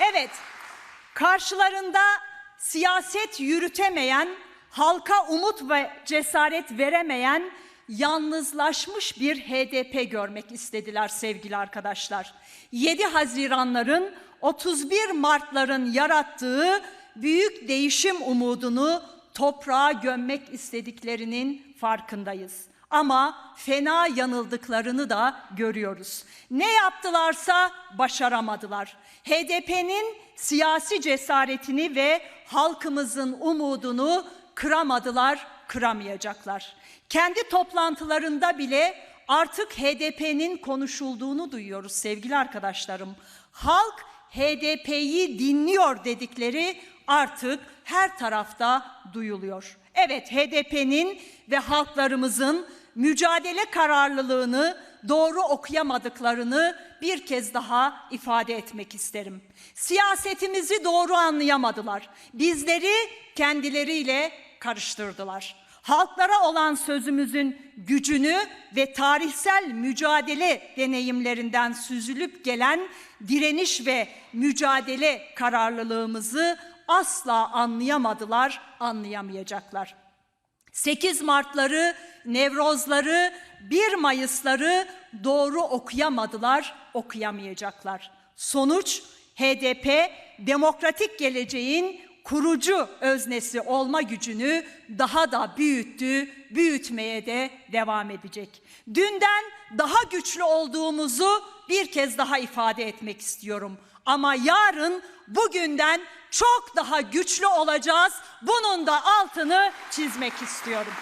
Evet, karşılarında siyaset yürütemeyen, halka umut ve cesaret veremeyen, yalnızlaşmış bir HDP görmek istediler sevgili arkadaşlar. 7 Haziranların, 31 Martların yarattığı büyük değişim umudunu toprağa gömmek istediklerinin farkındayız. Ama fena yanıldıklarını da görüyoruz. Ne yaptılarsa başaramadılar. HDP'nin siyasi cesaretini ve halkımızın umudunu kıramadılar, kıramayacaklar. Kendi toplantılarında bile artık HDP'nin konuşulduğunu duyuyoruz sevgili arkadaşlarım. Halk HDP'yi dinliyor dedikleri artık her tarafta duyuluyor. Evet HDP'nin ve halklarımızın mücadele kararlılığını doğru okuyamadıklarını bir kez daha ifade etmek isterim. Siyasetimizi doğru anlayamadılar. Bizleri kendileriyle karıştırdılar. Halklara olan sözümüzün gücünü ve tarihsel mücadele deneyimlerinden süzülüp gelen direniş ve mücadele kararlılığımızı asla anlayamadılar, anlayamayacaklar. 8 Mart'ları, Nevroz'ları, 1 Mayıs'ları doğru okuyamadılar, okuyamayacaklar. Sonuç HDP demokratik geleceğin kurucu öznesi olma gücünü daha da büyüttü, büyütmeye de devam edecek. Dünden daha güçlü olduğumuzu bir kez daha ifade etmek istiyorum. Ama yarın bugünden çok daha güçlü olacağız. Bunun da altını çizmek istiyorum.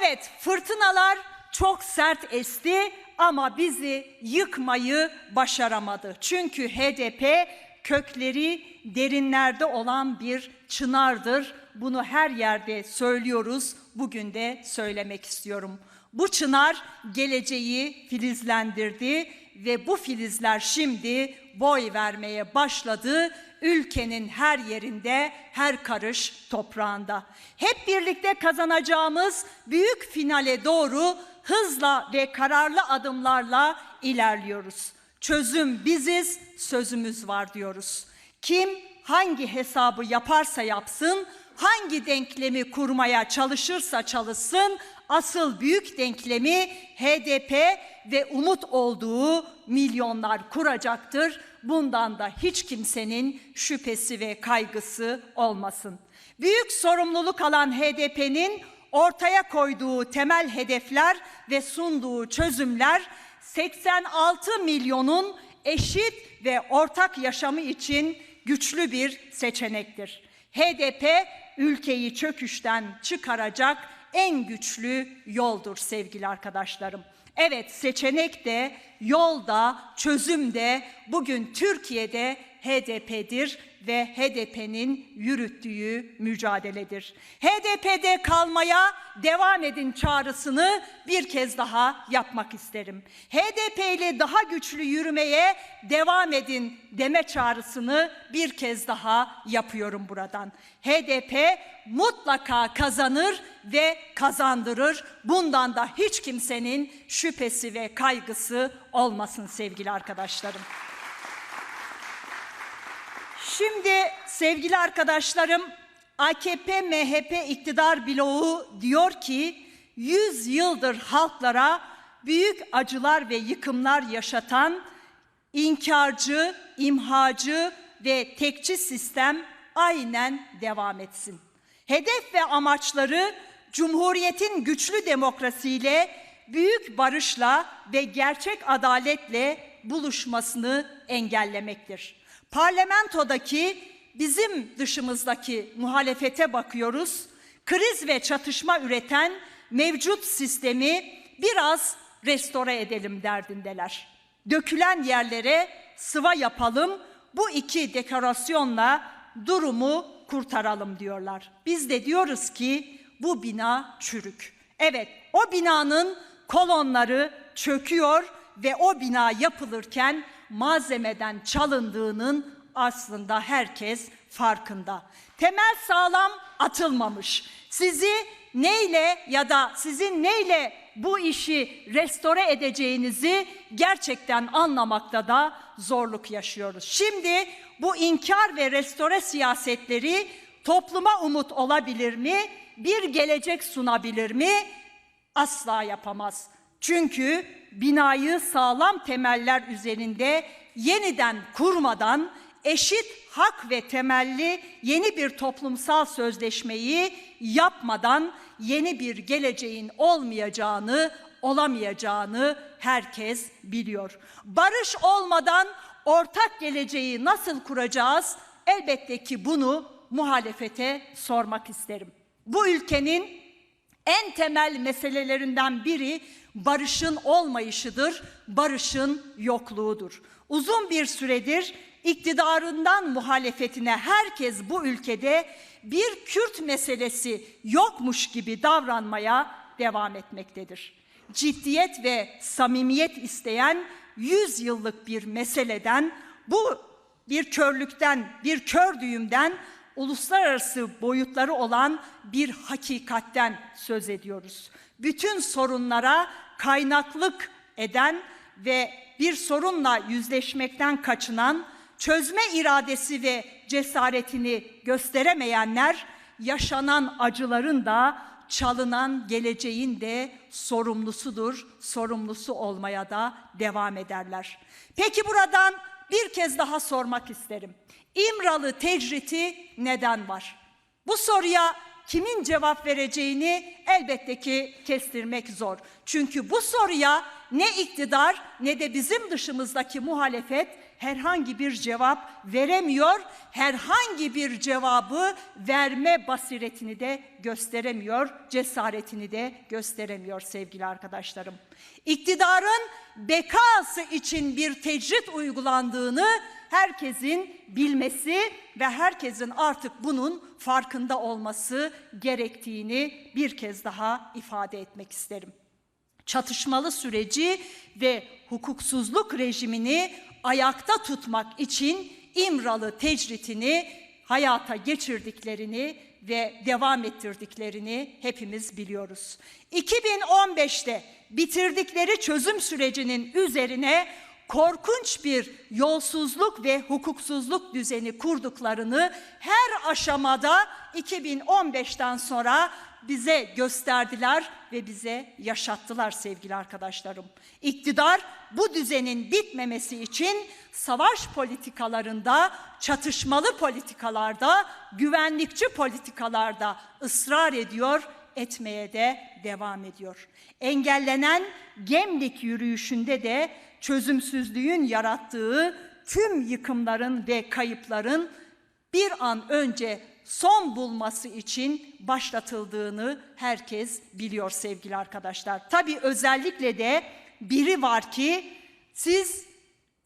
Evet, fırtınalar çok sert esti ama bizi yıkmayı başaramadı. Çünkü HDP kökleri derinlerde olan bir çınardır. Bunu her yerde söylüyoruz. Bugün de söylemek istiyorum. Bu çınar geleceği filizlendirdi ve bu filizler şimdi boy vermeye başladı. Ülkenin her yerinde, her karış toprağında. Hep birlikte kazanacağımız büyük finale doğru hızla ve kararlı adımlarla ilerliyoruz. Çözüm biziz, sözümüz var diyoruz. Kim hangi hesabı yaparsa yapsın, hangi denklemi kurmaya çalışırsa çalışsın, asıl büyük denklemi HDP ve umut olduğu milyonlar kuracaktır. Bundan da hiç kimsenin şüphesi ve kaygısı olmasın. Büyük sorumluluk alan HDP'nin ortaya koyduğu temel hedefler ve sunduğu çözümler 86 milyonun eşit ve ortak yaşamı için güçlü bir seçenektir. HDP ülkeyi çöküşten çıkaracak en güçlü yoldur sevgili arkadaşlarım. Evet seçenek de, yol da, çözüm de bugün Türkiye'de HDP'dir ve HDP'nin yürüttüğü mücadeledir. HDP'de kalmaya devam edin çağrısını bir kez daha yapmak isterim. HDP ile daha güçlü yürümeye devam edin deme çağrısını bir kez daha yapıyorum buradan. HDP mutlaka kazanır ve kazandırır. Bundan da hiç kimsenin şüphesi ve kaygısı olmasın sevgili arkadaşlarım. Şimdi sevgili arkadaşlarım AKP MHP iktidar bloğu diyor ki 100 yıldır halklara büyük acılar ve yıkımlar yaşatan inkarcı, imhacı ve tekçi sistem aynen devam etsin. Hedef ve amaçları Cumhuriyetin güçlü demokrasiyle, büyük barışla ve gerçek adaletle buluşmasını engellemektir. Parlamentodaki bizim dışımızdaki muhalefete bakıyoruz. Kriz ve çatışma üreten mevcut sistemi biraz restore edelim derdindeler. Dökülen yerlere sıva yapalım, bu iki dekorasyonla durumu kurtaralım diyorlar. Biz de diyoruz ki bu bina çürük. Evet, o binanın kolonları çöküyor ve o bina yapılırken malzemeden çalındığının aslında herkes farkında. Temel sağlam atılmamış. Sizi neyle ya da sizin neyle bu işi restore edeceğinizi gerçekten anlamakta da zorluk yaşıyoruz. Şimdi bu inkar ve restore siyasetleri topluma umut olabilir mi? Bir gelecek sunabilir mi? Asla yapamaz. Çünkü binayı sağlam temeller üzerinde yeniden kurmadan eşit hak ve temelli yeni bir toplumsal sözleşmeyi yapmadan yeni bir geleceğin olmayacağını, olamayacağını herkes biliyor. Barış olmadan ortak geleceği nasıl kuracağız? Elbette ki bunu muhalefete sormak isterim. Bu ülkenin en temel meselelerinden biri barışın olmayışıdır, barışın yokluğudur. Uzun bir süredir iktidarından muhalefetine herkes bu ülkede bir Kürt meselesi yokmuş gibi davranmaya devam etmektedir. Ciddiyet ve samimiyet isteyen 100 yıllık bir meseleden bu bir körlükten, bir kör düğümden uluslararası boyutları olan bir hakikatten söz ediyoruz. Bütün sorunlara kaynaklık eden ve bir sorunla yüzleşmekten kaçınan, çözme iradesi ve cesaretini gösteremeyenler yaşanan acıların da çalınan geleceğin de sorumlusudur, sorumlusu olmaya da devam ederler. Peki buradan bir kez daha sormak isterim. İmralı tecriti neden var? Bu soruya kimin cevap vereceğini elbette ki kestirmek zor. Çünkü bu soruya ne iktidar ne de bizim dışımızdaki muhalefet herhangi bir cevap veremiyor. Herhangi bir cevabı verme basiretini de gösteremiyor, cesaretini de gösteremiyor sevgili arkadaşlarım. İktidarın bekası için bir tecrit uygulandığını herkesin bilmesi ve herkesin artık bunun farkında olması gerektiğini bir kez daha ifade etmek isterim. Çatışmalı süreci ve hukuksuzluk rejimini ayakta tutmak için İmralı tecritini hayata geçirdiklerini ve devam ettirdiklerini hepimiz biliyoruz. 2015'te bitirdikleri çözüm sürecinin üzerine korkunç bir yolsuzluk ve hukuksuzluk düzeni kurduklarını her aşamada 2015'ten sonra bize gösterdiler ve bize yaşattılar sevgili arkadaşlarım. İktidar bu düzenin bitmemesi için savaş politikalarında, çatışmalı politikalarda, güvenlikçi politikalarda ısrar ediyor, etmeye de devam ediyor. Engellenen Gemlik yürüyüşünde de çözümsüzlüğün yarattığı tüm yıkımların ve kayıpların bir an önce son bulması için başlatıldığını herkes biliyor sevgili arkadaşlar. Tabii özellikle de biri var ki siz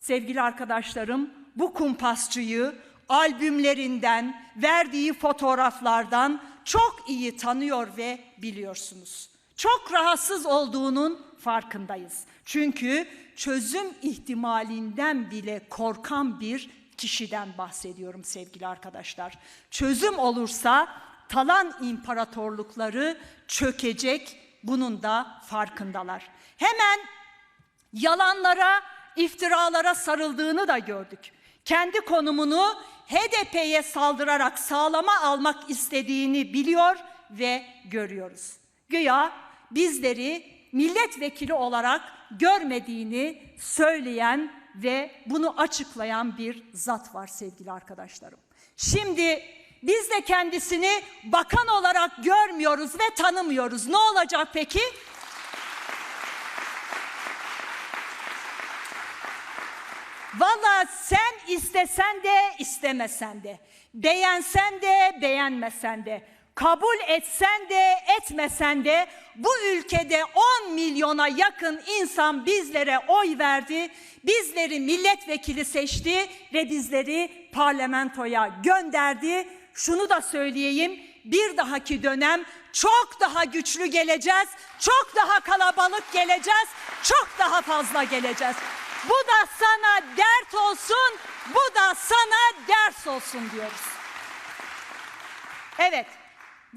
sevgili arkadaşlarım bu kumpasçıyı albümlerinden, verdiği fotoğraflardan çok iyi tanıyor ve biliyorsunuz. Çok rahatsız olduğunun farkındayız. Çünkü çözüm ihtimalinden bile korkan bir kişiden bahsediyorum sevgili arkadaşlar. Çözüm olursa talan imparatorlukları çökecek bunun da farkındalar. Hemen yalanlara, iftiralara sarıldığını da gördük. Kendi konumunu HDP'ye saldırarak sağlama almak istediğini biliyor ve görüyoruz. Güya bizleri milletvekili olarak görmediğini söyleyen ve bunu açıklayan bir zat var sevgili arkadaşlarım. Şimdi biz de kendisini bakan olarak görmüyoruz ve tanımıyoruz. Ne olacak peki? Valla sen istesen de istemesen de, beğensen de beğenmesen de, kabul etsen de etmesen de bu ülkede 10 milyona yakın insan bizlere oy verdi. Bizleri milletvekili seçti ve bizleri parlamentoya gönderdi. Şunu da söyleyeyim. Bir dahaki dönem çok daha güçlü geleceğiz. Çok daha kalabalık geleceğiz. Çok daha fazla geleceğiz. Bu da sana dert olsun, bu da sana ders olsun diyoruz. Evet,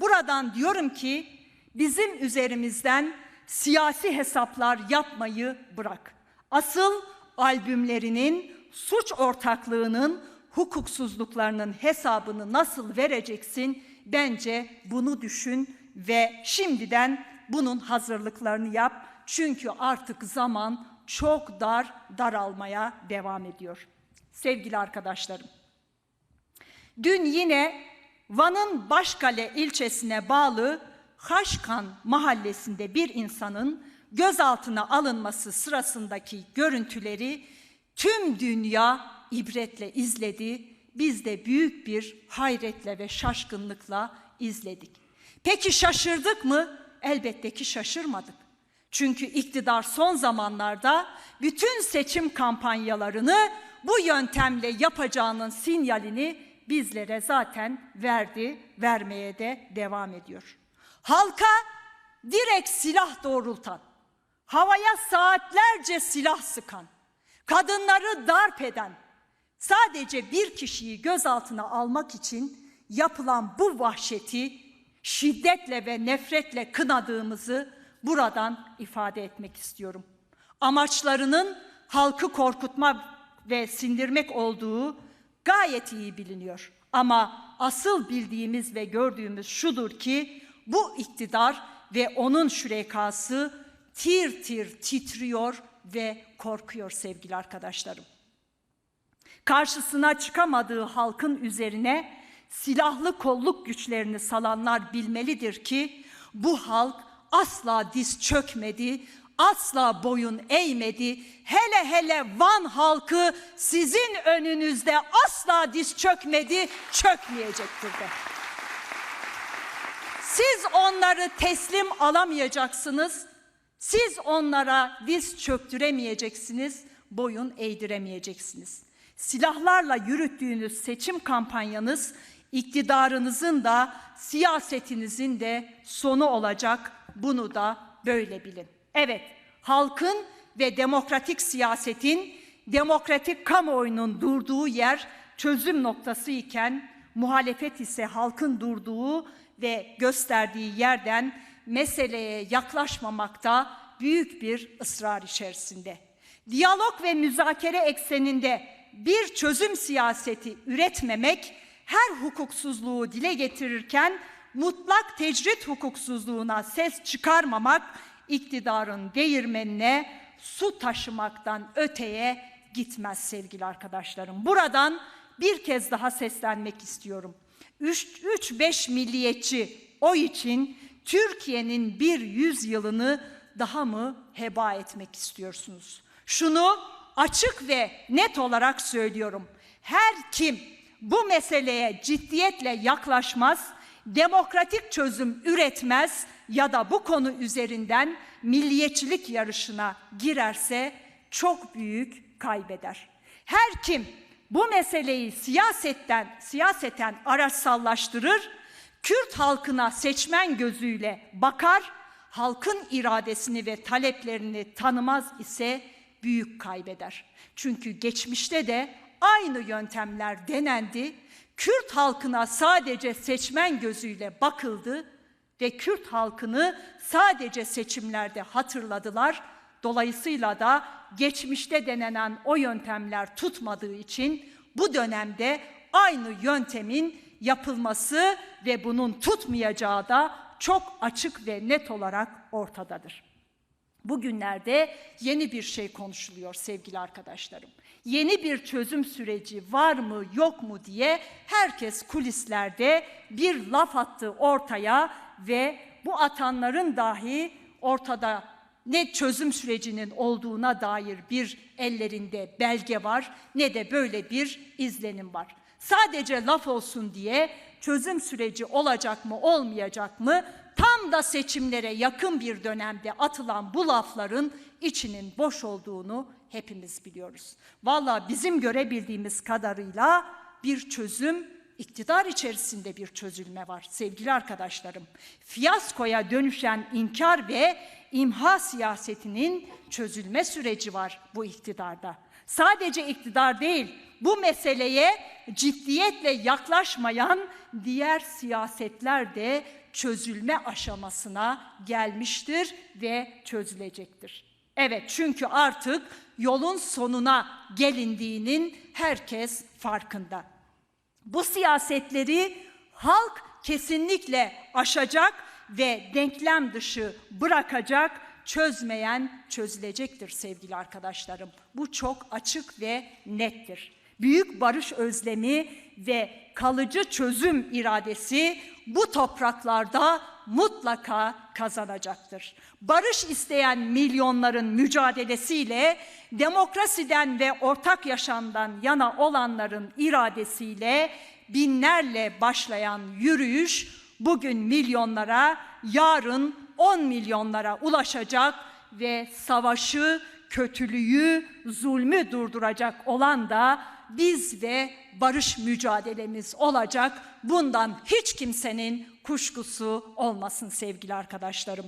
buradan diyorum ki bizim üzerimizden siyasi hesaplar yapmayı bırak. Asıl albümlerinin, suç ortaklığının, hukuksuzluklarının hesabını nasıl vereceksin? Bence bunu düşün ve şimdiden bunun hazırlıklarını yap. Çünkü artık zaman çok dar, daralmaya devam ediyor. Sevgili arkadaşlarım, dün yine Van'ın Başkale ilçesine bağlı Haşkan mahallesinde bir insanın gözaltına alınması sırasındaki görüntüleri tüm dünya ibretle izledi. Biz de büyük bir hayretle ve şaşkınlıkla izledik. Peki şaşırdık mı? Elbette ki şaşırmadık. Çünkü iktidar son zamanlarda bütün seçim kampanyalarını bu yöntemle yapacağının sinyalini bizlere zaten verdi, vermeye de devam ediyor. Halka direkt silah doğrultan, havaya saatlerce silah sıkan, kadınları darp eden, sadece bir kişiyi gözaltına almak için yapılan bu vahşeti şiddetle ve nefretle kınadığımızı buradan ifade etmek istiyorum. Amaçlarının halkı korkutma ve sindirmek olduğu gayet iyi biliniyor. Ama asıl bildiğimiz ve gördüğümüz şudur ki bu iktidar ve onun şürekası tir tir titriyor ve korkuyor sevgili arkadaşlarım. Karşısına çıkamadığı halkın üzerine silahlı kolluk güçlerini salanlar bilmelidir ki bu halk asla diz çökmedi, asla boyun eğmedi. Hele hele Van halkı sizin önünüzde asla diz çökmedi, çökmeyecektir de. Siz onları teslim alamayacaksınız. Siz onlara diz çöktüremeyeceksiniz, boyun eğdiremeyeceksiniz. Silahlarla yürüttüğünüz seçim kampanyanız iktidarınızın da siyasetinizin de sonu olacak. Bunu da böyle bilin. Evet, halkın ve demokratik siyasetin, demokratik kamuoyunun durduğu yer çözüm noktası iken muhalefet ise halkın durduğu ve gösterdiği yerden meseleye yaklaşmamakta büyük bir ısrar içerisinde. Diyalog ve müzakere ekseninde bir çözüm siyaseti üretmemek her hukuksuzluğu dile getirirken mutlak tecrit hukuksuzluğuna ses çıkarmamak iktidarın değirmenine su taşımaktan öteye gitmez sevgili arkadaşlarım. Buradan bir kez daha seslenmek istiyorum. 3-5 milliyetçi o için Türkiye'nin bir yüzyılını daha mı heba etmek istiyorsunuz? Şunu açık ve net olarak söylüyorum. Her kim bu meseleye ciddiyetle yaklaşmaz, demokratik çözüm üretmez ya da bu konu üzerinden milliyetçilik yarışına girerse çok büyük kaybeder. Her kim bu meseleyi siyasetten siyaseten araçsallaştırır, Kürt halkına seçmen gözüyle bakar, halkın iradesini ve taleplerini tanımaz ise büyük kaybeder. Çünkü geçmişte de aynı yöntemler denendi. Kürt halkına sadece seçmen gözüyle bakıldı ve Kürt halkını sadece seçimlerde hatırladılar. Dolayısıyla da geçmişte denenen o yöntemler tutmadığı için bu dönemde aynı yöntemin yapılması ve bunun tutmayacağı da çok açık ve net olarak ortadadır. Bugünlerde yeni bir şey konuşuluyor sevgili arkadaşlarım. Yeni bir çözüm süreci var mı yok mu diye herkes kulislerde bir laf attı ortaya ve bu atanların dahi ortada ne çözüm sürecinin olduğuna dair bir ellerinde belge var ne de böyle bir izlenim var. Sadece laf olsun diye çözüm süreci olacak mı olmayacak mı tam da seçimlere yakın bir dönemde atılan bu lafların içinin boş olduğunu hepimiz biliyoruz. Valla bizim görebildiğimiz kadarıyla bir çözüm iktidar içerisinde bir çözülme var sevgili arkadaşlarım. Fiyaskoya dönüşen inkar ve imha siyasetinin çözülme süreci var bu iktidarda. Sadece iktidar değil, bu meseleye ciddiyetle yaklaşmayan diğer siyasetler de çözülme aşamasına gelmiştir ve çözülecektir. Evet çünkü artık yolun sonuna gelindiğinin herkes farkında. Bu siyasetleri halk kesinlikle aşacak ve denklem dışı bırakacak, çözmeyen çözülecektir sevgili arkadaşlarım. Bu çok açık ve nettir. Büyük barış özlemi ve kalıcı çözüm iradesi bu topraklarda mutlaka kazanacaktır. Barış isteyen milyonların mücadelesiyle, demokrasiden ve ortak yaşamdan yana olanların iradesiyle binlerle başlayan yürüyüş bugün milyonlara, yarın 10 milyonlara ulaşacak ve savaşı, kötülüğü, zulmü durduracak olan da biz ve barış mücadelemiz olacak. Bundan hiç kimsenin kuşkusu olmasın sevgili arkadaşlarım.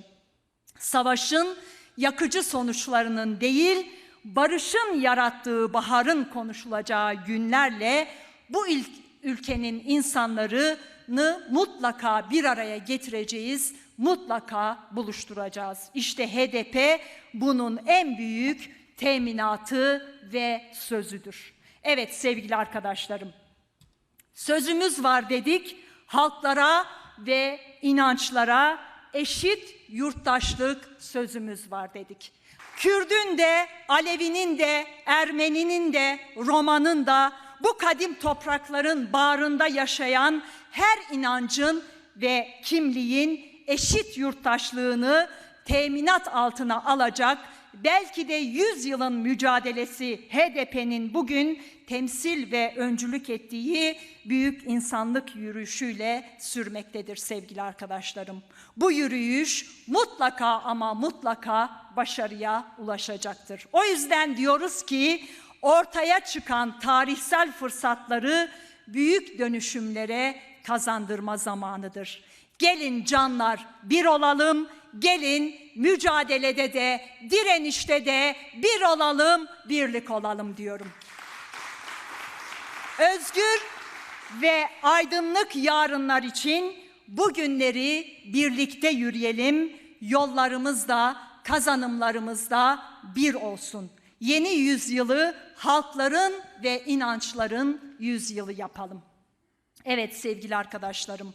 Savaşın yakıcı sonuçlarının değil, barışın yarattığı baharın konuşulacağı günlerle bu ilk ülkenin insanlarını mutlaka bir araya getireceğiz, mutlaka buluşturacağız. İşte HDP bunun en büyük teminatı ve sözüdür. Evet sevgili arkadaşlarım, sözümüz var dedik, halklara ve inançlara eşit yurttaşlık sözümüz var dedik. Kürdün de, Alevinin de, Ermeninin de, Romanın da bu kadim toprakların bağrında yaşayan her inancın ve kimliğin eşit yurttaşlığını teminat altına alacak belki de 100 yılın mücadelesi HDP'nin bugün temsil ve öncülük ettiği büyük insanlık yürüyüşüyle sürmektedir sevgili arkadaşlarım. Bu yürüyüş mutlaka ama mutlaka başarıya ulaşacaktır. O yüzden diyoruz ki ortaya çıkan tarihsel fırsatları büyük dönüşümlere kazandırma zamanıdır. Gelin canlar bir olalım, gelin mücadelede de, direnişte de bir olalım, birlik olalım diyorum. Özgür ve aydınlık yarınlar için bugünleri birlikte yürüyelim. Yollarımız da, kazanımlarımız da bir olsun. Yeni yüzyılı halkların ve inançların yüzyılı yapalım. Evet sevgili arkadaşlarım,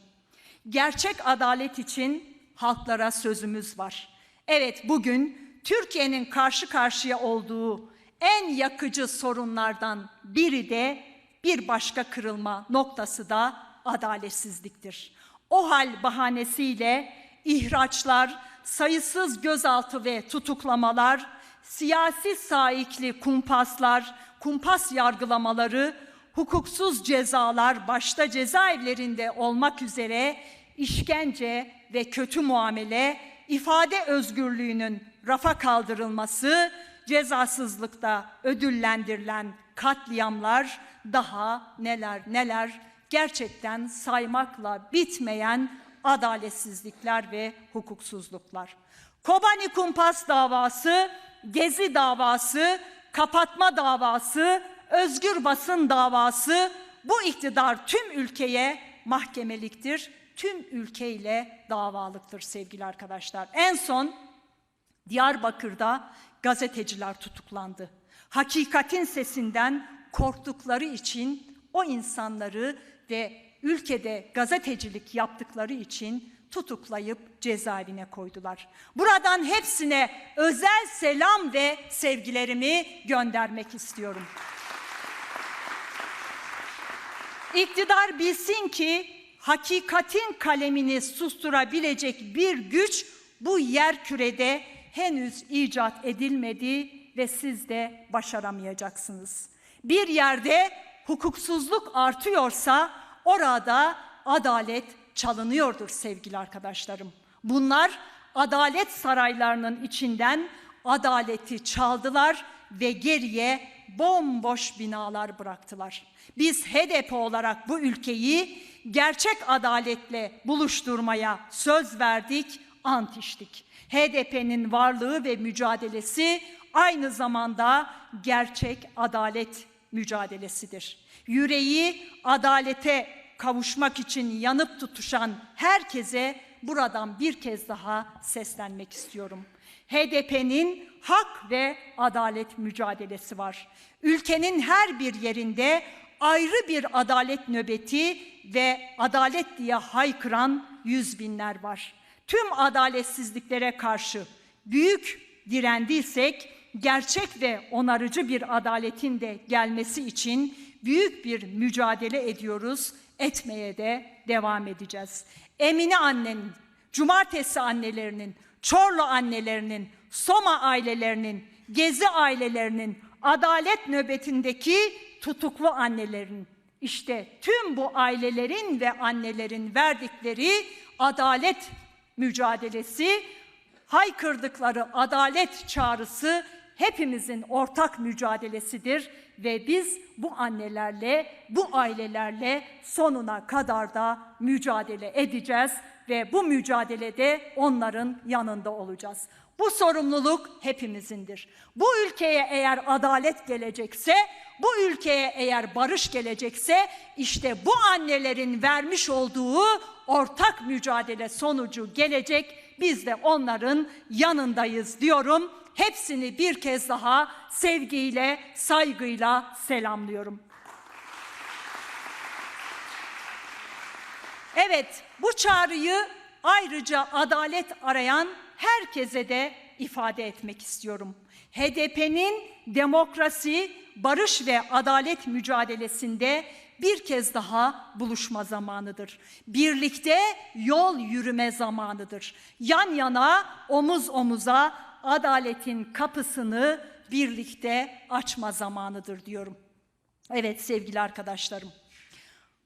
gerçek adalet için halklara sözümüz var. Evet bugün Türkiye'nin karşı karşıya olduğu en yakıcı sorunlardan biri de bir başka kırılma noktası da adaletsizliktir. O hal bahanesiyle ihraçlar, sayısız gözaltı ve tutuklamalar, siyasi saikli kumpaslar, kumpas yargılamaları, hukuksuz cezalar başta cezaevlerinde olmak üzere işkence ve kötü muamele, ifade özgürlüğünün rafa kaldırılması, cezasızlıkta ödüllendirilen katliamlar, daha neler neler gerçekten saymakla bitmeyen adaletsizlikler ve hukuksuzluklar. Kobani Kumpas davası, Gezi davası, kapatma davası, özgür basın davası bu iktidar tüm ülkeye mahkemeliktir. Tüm ülkeyle davalıktır sevgili arkadaşlar. En son Diyarbakır'da gazeteciler tutuklandı. Hakikatin sesinden korktukları için o insanları ve ülkede gazetecilik yaptıkları için tutuklayıp cezaevine koydular. Buradan hepsine özel selam ve sevgilerimi göndermek istiyorum. İktidar bilsin ki hakikatin kalemini susturabilecek bir güç bu yer kürede henüz icat edilmedi ve siz de başaramayacaksınız. Bir yerde hukuksuzluk artıyorsa orada adalet çalınıyordur sevgili arkadaşlarım. Bunlar adalet saraylarının içinden adaleti çaldılar ve geriye bomboş binalar bıraktılar. Biz HDP olarak bu ülkeyi gerçek adaletle buluşturmaya söz verdik, ant içtik. HDP'nin varlığı ve mücadelesi aynı zamanda gerçek adalet mücadelesidir. Yüreği adalete kavuşmak için yanıp tutuşan herkese buradan bir kez daha seslenmek istiyorum. HDP'nin hak ve adalet mücadelesi var. Ülkenin her bir yerinde ayrı bir adalet nöbeti ve adalet diye haykıran yüz binler var. Tüm adaletsizliklere karşı büyük direndiysek gerçek ve onarıcı bir adaletin de gelmesi için büyük bir mücadele ediyoruz, etmeye de devam edeceğiz. Emine annenin, cumartesi annelerinin, Çorlu annelerinin, Soma ailelerinin, Gezi ailelerinin, adalet nöbetindeki tutuklu annelerin, işte tüm bu ailelerin ve annelerin verdikleri adalet mücadelesi, haykırdıkları adalet çağrısı hepimizin ortak mücadelesidir ve biz bu annelerle, bu ailelerle sonuna kadar da mücadele edeceğiz ve bu mücadelede onların yanında olacağız. Bu sorumluluk hepimizindir. Bu ülkeye eğer adalet gelecekse, bu ülkeye eğer barış gelecekse işte bu annelerin vermiş olduğu ortak mücadele sonucu gelecek. Biz de onların yanındayız diyorum. Hepsini bir kez daha sevgiyle, saygıyla selamlıyorum. Evet, bu çağrıyı ayrıca adalet arayan herkese de ifade etmek istiyorum. HDP'nin demokrasi, barış ve adalet mücadelesinde bir kez daha buluşma zamanıdır. Birlikte yol yürüme zamanıdır. Yan yana, omuz omuza adaletin kapısını birlikte açma zamanıdır diyorum. Evet sevgili arkadaşlarım.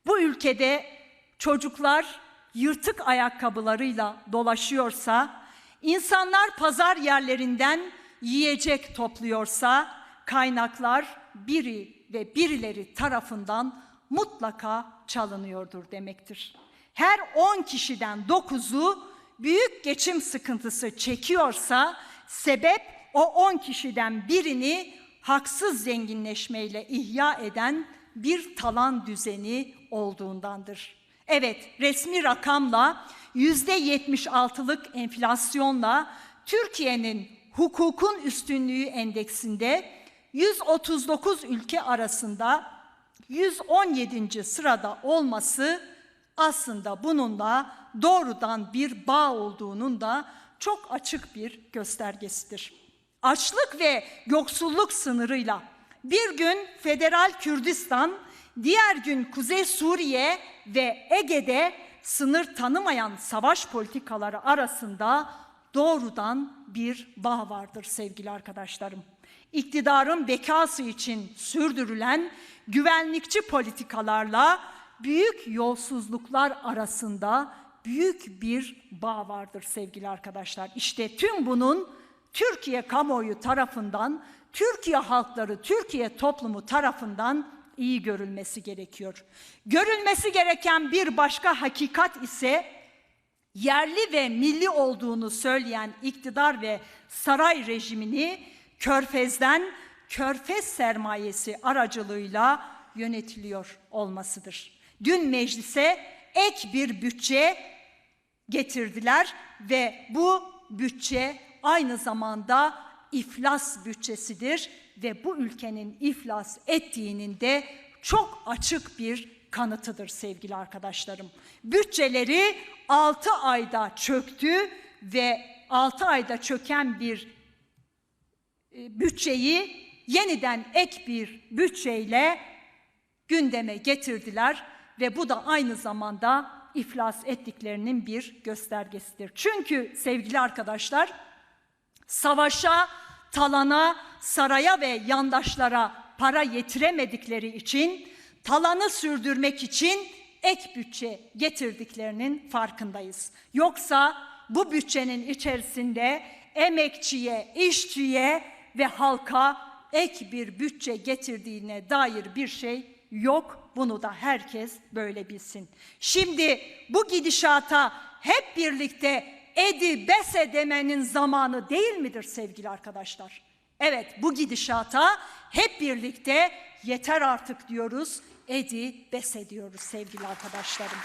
Bu ülkede çocuklar yırtık ayakkabılarıyla dolaşıyorsa, insanlar pazar yerlerinden yiyecek topluyorsa, kaynaklar biri ve birileri tarafından mutlaka çalınıyordur demektir. Her 10 kişiden 9'u büyük geçim sıkıntısı çekiyorsa sebep o 10 kişiden birini haksız zenginleşmeyle ihya eden bir talan düzeni olduğundandır. Evet, resmi rakamla yüzde 76'lık enflasyonla Türkiye'nin hukukun üstünlüğü endeksinde 139 ülke arasında 117. sırada olması aslında bununla doğrudan bir bağ olduğunun da çok açık bir göstergesidir. Açlık ve yoksulluk sınırıyla bir gün Federal Kürdistan, diğer gün Kuzey Suriye ve Ege'de sınır tanımayan savaş politikaları arasında doğrudan bir bağ vardır sevgili arkadaşlarım. İktidarın bekası için sürdürülen güvenlikçi politikalarla büyük yolsuzluklar arasında büyük bir bağ vardır sevgili arkadaşlar. İşte tüm bunun Türkiye kamuoyu tarafından, Türkiye halkları, Türkiye toplumu tarafından iyi görülmesi gerekiyor. Görülmesi gereken bir başka hakikat ise yerli ve milli olduğunu söyleyen iktidar ve saray rejimini Körfez'den Körfez sermayesi aracılığıyla yönetiliyor olmasıdır. Dün meclise ek bir bütçe getirdiler ve bu bütçe aynı zamanda iflas bütçesidir ve bu ülkenin iflas ettiğinin de çok açık bir kanıtıdır sevgili arkadaşlarım. Bütçeleri 6 ayda çöktü ve 6 ayda çöken bir e, bütçeyi yeniden ek bir bütçeyle gündeme getirdiler ve bu da aynı zamanda iflas ettiklerinin bir göstergesidir. Çünkü sevgili arkadaşlar savaşa, talana, saraya ve yandaşlara para yetiremedikleri için talanı sürdürmek için ek bütçe getirdiklerinin farkındayız. Yoksa bu bütçenin içerisinde emekçiye, işçiye ve halka ek bir bütçe getirdiğine dair bir şey yok. Bunu da herkes böyle bilsin. Şimdi bu gidişata hep birlikte edi bese demenin zamanı değil midir sevgili arkadaşlar? Evet bu gidişata hep birlikte yeter artık diyoruz. Edi bese diyoruz sevgili arkadaşlarım.